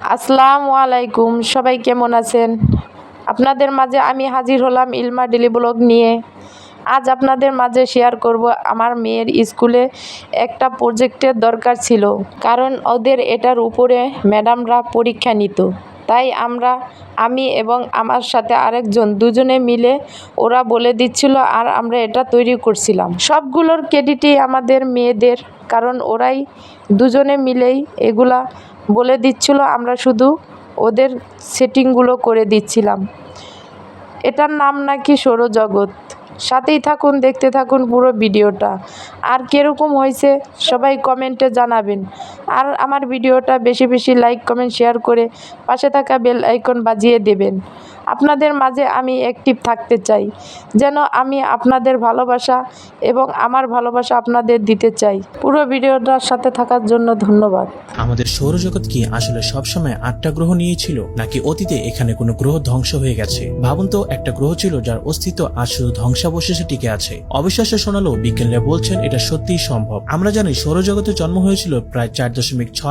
আসসালামু আলাইকুম, সবাই কেমন আছেন? আপনাদের মাঝে আমি হাজির হলাম ইলমা ডেলি ব্লগ নিয়ে। আজ আপনাদের মাঝে শেয়ার করব আমার মেয়ের স্কুলে একটা প্রজেক্টের দরকার ছিল, কারণ ওদের এটার উপরে ম্যাডামরা পরীক্ষা নিত। তাই আমরা, আমি এবং আমার সাথে আরেকজন দুজনে মিলে ওরা বলে দিচ্ছিল আর আমরা এটা তৈরি করছিলাম। সবগুলোর ক্রেডিটই আমাদের মেয়েদের, কারণ ওরাই দুজনে মিলেই এগুলা বলে দিচ্ছিল, আমরা শুধু ওদের সেটিংগুলো করে দিচ্ছিলাম। এটার নাম নাকি সৌরজগৎ। সাথেই থাকুন, দেখতে থাকুন পুরো ভিডিওটা। আর কীরকম হয়েছে সবাই কমেন্টে জানাবেন। আর আমার ভিডিওটা বেশি বেশি লাইক, কমেন্ট, শেয়ার করে পাশে থাকা বেল আইকন বাজিয়ে দেবেন। আপনাদের মাঝে আমি অ্যাক্টিভ থাকতে চাই। যেন আমি আপনাদের ভালোবাসা এবং আমার ভালোবাসা আপনাদের দিতে চাই। পুরো ভিডিওটার সাথে থাকার জন্য ধন্যবাদ। আমাদের সৌরজগৎ কি আসলে সবসময় আটটা গ্রহ নিয়েছিল নাকি অতীতে এখানে কোনো গ্রহ ধ্বংস হয়ে গেছে? ভাবুন তো, একটা গ্রহ ছিল যার অস্তিত্ব আজ শুধু ধ্বংসাবশেষে টিকে আছে। অবিশ্বাস্য শোনালেও বিজ্ঞানীরা বলছেন এটা সত্যিই সম্ভব। আমরা জানি সৌরজগতের জন্ম হয়েছিল প্রায় চার দশমিক ছয়